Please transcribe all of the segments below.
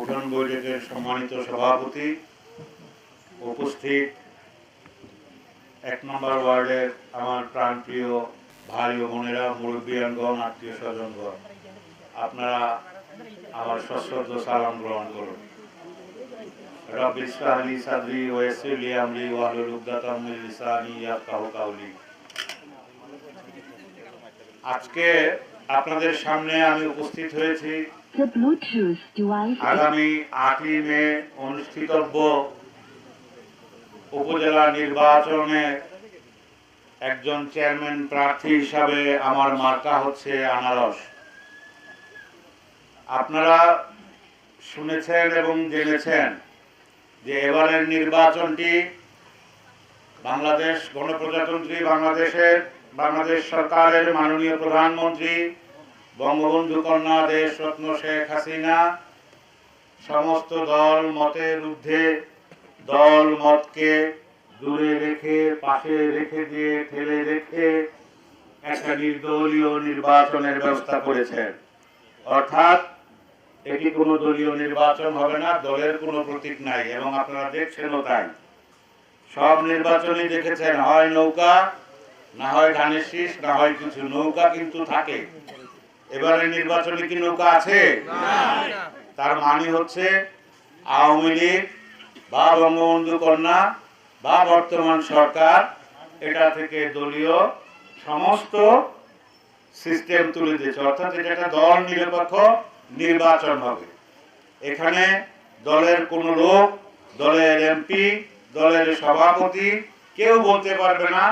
উঠান বৈঠকের সম্মানিত সভাপতি উপস্থিত এক নম্বর ওয়ার্ডের আমার প্রাণপ্রিয় ভাই ও বোনেরা মুরব্বিয়ানগণ আত্মীয় স্বজনগণ। আপনারা আমার সশ্রদ্ধ সালাম গ্রহণ করুন। আজকে আপনাদের সামনে আমি উপস্থিত হয়েছি আগামী আটই মে অনুষ্ঠিতব্য উপজেলা নির্বাচনে একজন চেয়ারম্যান প্রার্থী হিসাবে আমার মার্কা হচ্ছে আনারস। আপনারা শুনেছেন এবং জেনেছেন যে এবারের নির্বাচনটি বাংলাদেশ গণপ্রজাতন্ত্রী বাংলাদেশের, বাংলাদেশ সরকারের মাননীয় প্রধানমন্ত্রী বঙ্গবন্ধু কন্যা দেশ রত্ন শেখ হাসিনা। সমস্ত দল মতের ঊর্ধ্বে, দল মতকে দূরে রেখে, পাশে রেখে দিয়ে ঠেলে রেখে একটা নির্দলীয় নির্বাচনের ব্যবস্থা করেছেন। অর্থাৎ এটি কোনো দলীয় নির্বাচন হবে না, দলের কোনো প্রতীক নাই এবং আপনারা দেখছেনও তাই। সব নির্বাচনই দেখেছেন, হয় নৌকা, না হয় ধানের শীষ, না হয় কিছু নৌকা কিন্তু থাকে। এবারে নির্বাচনে কি নৌকা আছে? তার মানে হচ্ছে আওয়ামী লীগ বা বঙ্গবন্ধু কন্যা বা বর্তমান সরকার, এটা থেকে দলীয় সমস্ত সিস্টেম তুলে দিয়েছে। অর্থাৎ এটা একটা দল নিরপেক্ষ নির্বাচন হবে। এখানে দলের কোন লোক, দলের এমপি, দলের সভাপতি কেউ বলতে পারবে না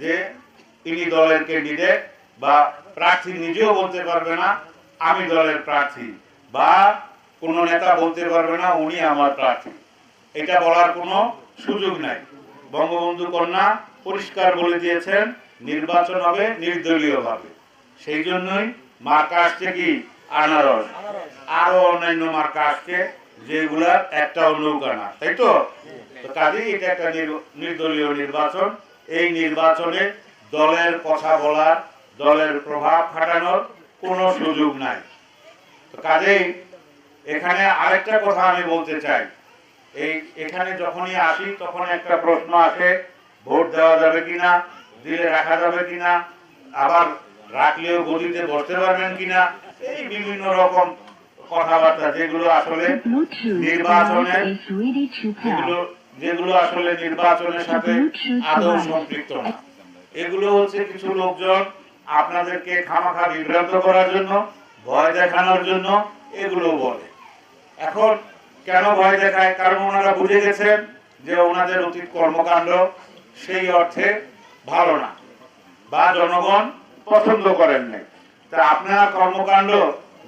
যে ইনি দলের ক্যান্ডিডেট বা প্রার্থী নিজেও বলতে পারবে না, আমি দলের প্রার্থী। বা কোন নেতা বলতে পারবে না, উনি আমার প্রার্থী। এটা বলার কোনো সুযোগ নাই। বঙ্গবন্ধু কন্যা পরিষ্কার বলে দিয়েছেন, নির্বাচন হবে নির্দলীয় ভাবে সেই জন্যই মার্কা আসছে কি? আনারস। আরও অন্যান্য মার্কা আসছে, যেগুলার একটাও নৌকা না। তাই তো কাজেই এটা একটা নির- নির্দলীয় নির্বাচন। এই নির্বাচনে দলের কথা বলার দলের প্রভাব খাটানোর কোনো সুযোগ নাই। কাজেই এখানে আরেকটা কথা আমি বলতে চাই। এই এখানে যখনই আসি তখন একটা প্রশ্ন আসে, ভোট দেওয়া যাবে কিনা, দিলে রাখা যাবে কিনা, আবার রাখলেও গদিতে বসতে পারবেন কিনা, এই বিভিন্ন রকম কথাবার্তা যেগুলো আসলে নির্বাচনে যেগুলো যেগুলো আসলে নির্বাচনের সাথে আদৌ সম্পৃক্ত না। এগুলো হচ্ছে কিছু লোকজন আপনাদেরকে খামাখা বিভ্রান্ত করার জন্য, ভয় দেখানোর জন্য এগুলো বলে। এখন কেন ভয় দেখায়? কারণ ওনারা বুঝে গেছেন যে ওনাদের অতীত কর্মকাণ্ড সেই অর্থে ভালো না বা জনগণ পছন্দ করেন নাই। তা আপনার কর্মকাণ্ড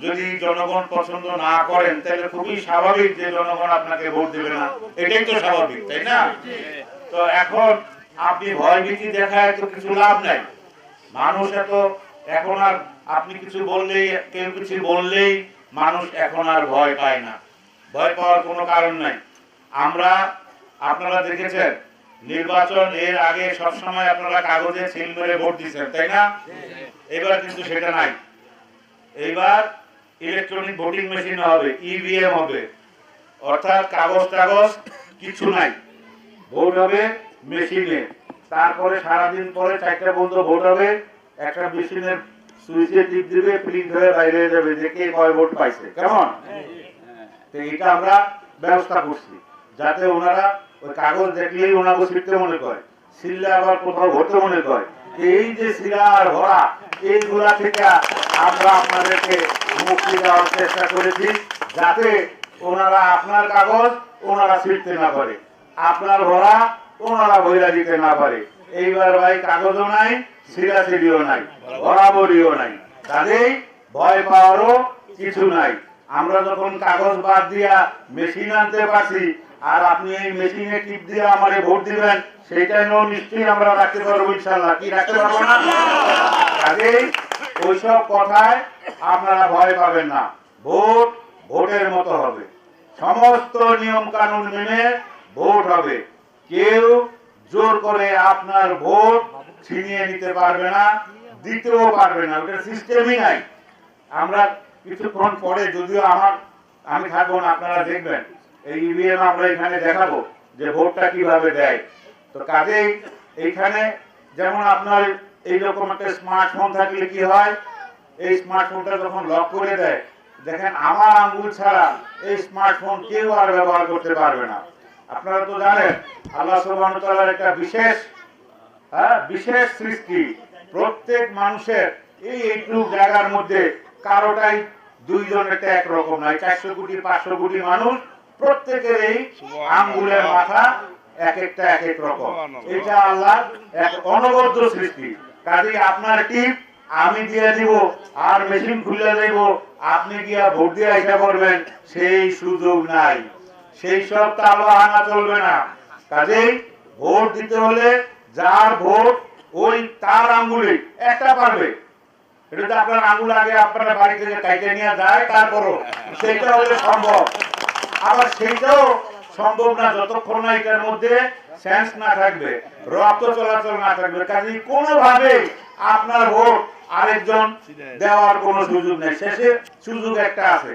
যদি জনগণ পছন্দ না করেন, তাহলে খুবই স্বাভাবিক যে জনগণ আপনাকে ভোট দেবে না। এটাই তো স্বাভাবিক, তাই না? তো এখন আপনি ভয় ভীতি দেখায় তো কিছু লাভ নাই। মানুষ এত, এখন আর আপনি কিছু বললেই, কেউ কিছু বললেই মানুষ এখন আর ভয় পায় না। ভয় পাওয়ার কোনো কারণ নাই। আমরা, আপনারা দেখেছেন, নির্বাচন এর আগে সবসময় আপনারা কাগজে সিল মেরে ভোট দিচ্ছেন তাই না? এবার কিন্তু সেটা নাই। এইবার ইলেকট্রনিক ভোটিং মেশিন হবে ইভিএম হবে। অর্থাৎ কাগজ টাগজ কিছু নাই। ভোট হবে মেশিনে তারপরে সারাদিন পরে চারটা পর্যন্ত ভোট হবে। একটা মেশিনের সুইচে টিপ দিবে প্রিন্ট হয়ে বাইরে যাবে, যে কে কয় ভোট পাইছে। কেমন? এটা আমরা ব্যবস্থা করছি, যাতে ওনারা ওই কাগজ দেখলেই ওনাকে ছিটতে মনে করে সিললে আবার কোথাও ভরতে মনে করে। এই যে সিলার ভরা, এইগুলা থেকে আমরা আপনাদেরকে মুক্তি দেওয়ার চেষ্টা করেছি, যাতে ওনারা আপনার কাগজ ওনারা ছিটতে না পারে। আপনার ভরা ওনারা বইরা দিতে না পারে। এইবার ভাই কাগজও নাই সিরাসিরিও নাই, বরাবরিও নাই। কাজেই ভয় পাওয়ারও কিছু নাই। আমরা যখন কাগজ বাদ দিয়া মেশিন আনতে পারছি, আর আপনি এই মেশিনে টিপ দিয়ে আমারে ভোট দিবেন সেইটা নিয়েও নিশ্চয়ই আমরা রাখতে পারব ইনশাল্লাহ। কি রাখতে পারব না? কাজেই ওইসব কথায় আপনারা ভয় পাবেন না। ভোট ভোটের মতো হবে। সমস্ত নিয়ম কানুন মেনে ভোট হবে। কেউ জোর করে আপনার ভোট ছিনিয়ে নিতে পারবে না, দিতেও পারবে না। ওটা সিস্টেমই নাই। আমরা কিছুক্ষণ পরে যদিও আমার, আমি থাকব না, আপনারা দেখবেন। এই ইভিএম আমরা এখানে দেখাবো যে ভোটটা কীভাবে দেয়। তো কাজেই এইখানে যেমন আপনার এইরকম একটা স্মার্টফোন থাকলে কি হয়? এই স্মার্টফোনটা যখন লক করে দেয়, দেখেন আমার আঙ্গুল ছাড়া এই স্মার্টফোন কেউ আর ব্যবহার করতে পারবে না। আপনারা তো জানেন আল্লাহ সুবহানাহু একটা বিশেষ হ্যাঁ বিশেষ সৃষ্টি। প্রত্যেক মানুষের এই এইটুকু জায়গার মধ্যে কারোটাই দুইজনেরটা একরকম নয় চারশো কোটি পাঁচশো কোটি মানুষ প্রত্যেকের এই আঙ্গুলের মাথা এক একটা এক এক রকম। এটা আল্লাহ এক অনবদ্য সৃষ্টি। কাজেই আপনার টিপ আমি দিয়ে দিব আর মেশিন খুলে দেব আপনি গিয়া ভোট দিয়ে আইসা করবেন সেই সুযোগ নাই। সেই সব তালো আনা চলবে না। কাজেই ভোট দিতে হলে যার ভোট, ওই তার আঙ্গুলে একটা পারবে। আপনার সম্ভব। না, যতক্ষণ মধ্যে না থাকবে, রক্ত চলাচল না থাকবে। আপনার ভোট আরেকজন দেওয়ার কোনো সুযোগ নেই। শেষে সুযোগ একটা আছে।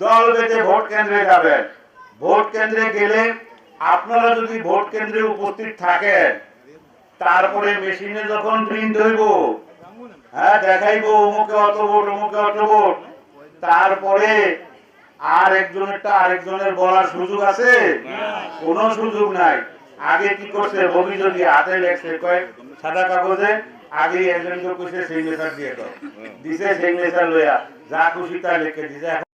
দল বেঁধে ভোট কেন্দ্রে যাবেন। ভোট কেন্দ্রে গেলে আপনারা যদি ভোট কেন্দ্রে উপস্থিত থাকেন, তারপরে মেশিনে যখন প্রিন্ট হইব হ্যাঁ দেখাইবো, অমুকে অত ভোট, অমুকে অত ভোট, তারপরে আর একজনেরটা আরেকজনের বলার সুযোগ আছে? কোনো সুযোগ নাই। আগে কি করছে? অভিযোগী হাতে লেখছে কয়েক সাদা কাগজে আগে একজনকে কইছে সিগনেচার দিয়ে দাও। দিছে সিগনেচার লইয়া, যা খুশি তা লিখে দিছে।